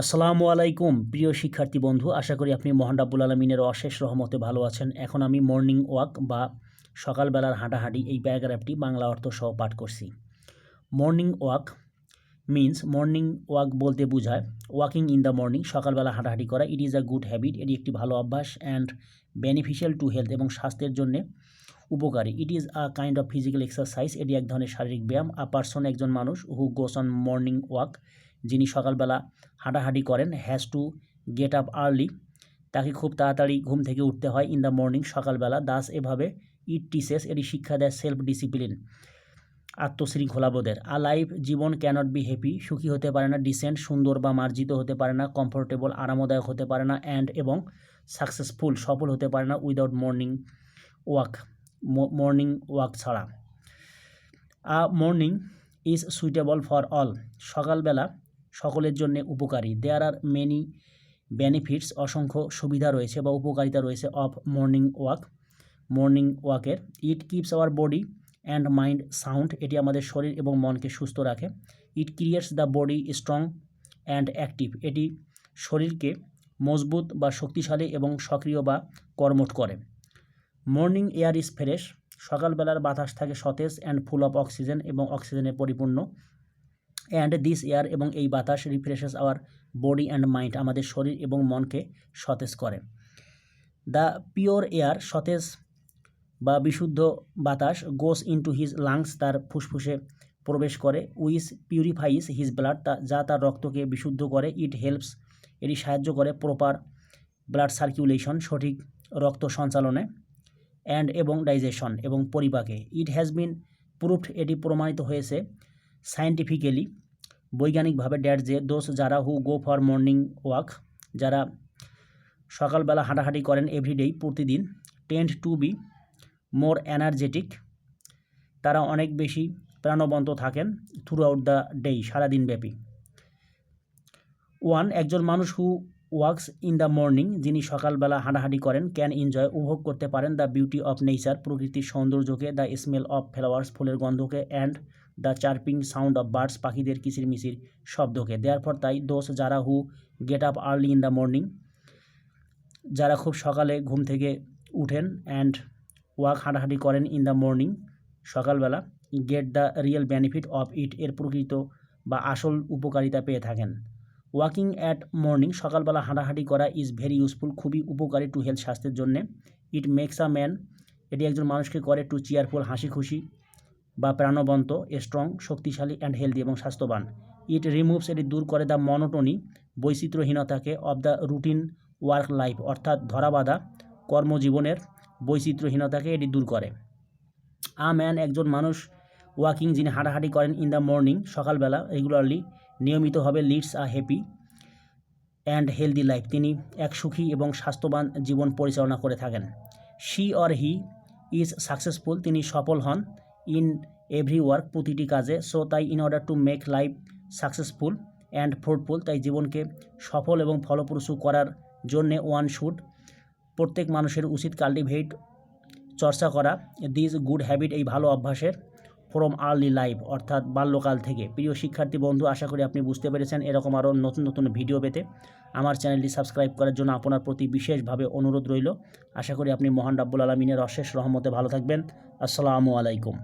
আসসালামু আলাইকুম, প্রিয় শিক্ষার্থী বন্ধু। আশা করি আপনি মহান রাব্বুল আলমিনের অশেষ রহমতে ভালো আছেন। এখন আমি মর্নিং ওয়াক বা সকালবেলার হাঁটাহাঁটি এই প্যারাগ্রাফটি বাংলা অর্থ সহ পাঠ করছি। Morning walk means morning walk বলতে বোঝায় ওয়াকিং ইন দ্য মর্নিং সকালবেলা হাঁটাহাঁটি করা। It is a good habit এটি একটি ভালো অভ্যাস অ্যান্ড বেনিফিশিয়াল টু হেলথ এবং স্বাস্থ্যের জন্যে উপকারী। It is a kind of physical exercise এটি এক ধরনের শারীরিক ব্যায়াম। আ পার্সন একজন মানুষ who goes on morning walk যিনি সকালবেলা হাঁটাহাঁটি করেন has to get up early তাকে খুব তাড়াতাড়ি ঘুম থেকে উঠতে হয় ইন দ্য মর্নিং সকালবেলা। দাস এভাবে ইট টিসেস এটি শিক্ষা দেয় সেলফ ডিসিপ্লিন আত্মশৃঙ্খলাবোধের। আ লাইফ জীবন ক্যানট বি হ্যাপি সুখী হতে পারে না ডিসেন্ট সুন্দর বা মার্জিত হতে পারে না কমফোর্টেবল আরামদায়ক হতে পারে না অ্যান্ড এবং সাকসেসফুল সফল হতে পারে না without morning walk morning walk ছাড়া। A morning is suitable for all সকালবেলা সকলের জন্য উপকারী। দেয়ার আর মেনি বেনিফিটস অসংখ্য সুবিধা রয়েছে বা উপকারিতা রয়েছে of morning walk morning ওয়াকের it keeps our body and mind sound এটি আমাদের শরীর এবং মনকে সুস্থ রাখে। It creates the body strong and active এটি শরীরকে মজবুত বা শক্তিশালী এবং সক্রিয় বা কর্মঠ করে। মর্নিং এয়ার ইজ ফ্রেশ সকালবেলার বাতাস থাকে সতেজ অ্যান্ড ফুল অফ অক্সিজেন এবং অক্সিজেনে পরিপূর্ণ। অ্যান্ড দিস এয়ার এবং এই বাতাস refreshes our body and mind আমাদের শরীর এবং মনকে সতেজ করে। দ্য পিওর এয়ার সতেজ বা বিশুদ্ধ বাতাস গোস ইনটু হিজ লাংস তার ফুসফুসে প্রবেশ করে উইস পিউরিফাইস হিজ ব্লাড তা যা তার রক্তকে বিশুদ্ধ করে ইট হেল্পস এটি সাহায্য করে প্রপার ব্লাড সার্কুলেশন সঠিক রক্ত সঞ্চালনে অ্যান্ড এবং ডাইজেশন এবং পরিপাকে। ইট হ্যাজ বিন প্রুফড এটি প্রমাণিত হয়েছে সায়েন্টিফিক্যালি বৈজ্ঞানিকভাবে ড্যাট যে দোষ, যারা who go for morning walk যারা সকালবেলা হাঁটাহাঁটি করেন এভরিডেই প্রতিদিন tend to be more energetic তারা অনেক বেশি প্রাণবন্ত থাকেন থ্রু আউট দ্য ডে সারাদিন ব্যাপী। ওয়ান একজন মানুষ who works in the morning যিনি সকালবেলা হাঁটাহাঁটি করেন ক্যান এনজয় উপভোগ করতে পারেন দ্য বিউটি অফ নেচার প্রকৃতির সৌন্দর্যকে দ্য স্মেল অফ ফ্লাওয়ার্স ফুলের গন্ধকে and the chirping sound of birds পাখিদের কিচিরমিচির শব্দকে। দেওয়ার পর তাই দোষ যারা who get up early in the morning, যারা খুব সকালে ঘুম থেকে উঠেন অ্যান্ড ওয়াক হাঁটাহাঁটি করেন ইন দ্য মর্নিং, সকালবেলা, get the real benefit of it এর প্রকৃত বা আসল উপকারিতা পেয়ে থাকেন। ওয়াকিং অ্যাট মর্নিং, সকালবেলা হাঁটাহাঁটি করা ইজ ভেরি ইউজফুল, খুবই উপকারী টু হেলথ স্বাস্থ্যের জন্যে। ইট মেক্স আ ম্যান, এটি একজন মানুষকে করে টু চেয়ারফুল হাসি খুশি বা প্রাণবন্ত স্ট্রং শক্তিশালী অ্যান্ড হেলদি এবং স্বাস্থ্যবান। ইট রিমুভস এটি দূর করে the monotony বৈচিত্র্যহীনতাকে of the routine work life অর্থাৎ ধরাবাধা কর্মজীবনের বৈচিত্র্যহীনতাকে এটি দূর করে। আ ম্যান একজন মানুষ ওয়াকিং যিনি হাঁটাহাঁটি করেন ইন দ্য মর্নিং সকালবেলা রেগুলারলি নিয়মিতভাবে leads a happy and healthy life তিনি এক সুখী এবং স্বাস্থ্যবান জীবন পরিচালনা করে থাকেন। She or he is successful তিনি সফল হন। ইন এভরি ওয়ার্ক প্রতিটি কাজে। সো তাই in order to make life successful and fruitful, তাই জীবনকে সফল এবং ফলপ্রসূ করার জন্যে ওয়ান শুড প্রত্যেক মানুষের উচিত কাল্টিভেট চর্চা করা। দিস গুড হ্যাবিট এই ভালো অভ্যাসের ফ্রম আর্লি লাইফ অর্থাৎ বাল্যকাল থেকে। প্রিয় শিক্ষার্থী বন্ধু, আশা করি আপনি বুঝতে পেরেছেন এরকম আরও নতুন নতুন ভিডিও পেতে। আমার চ্যানেলটি সাবস্ক্রাইব করার জন্য আপনার প্রতি বিশেষভাবে অনুরোধ রইল। আশা করি আপনি মহান রাব্বুল আলমিনের অশেষ রহমতে ভালো থাকবেন। আসসালামু আলাইকুম।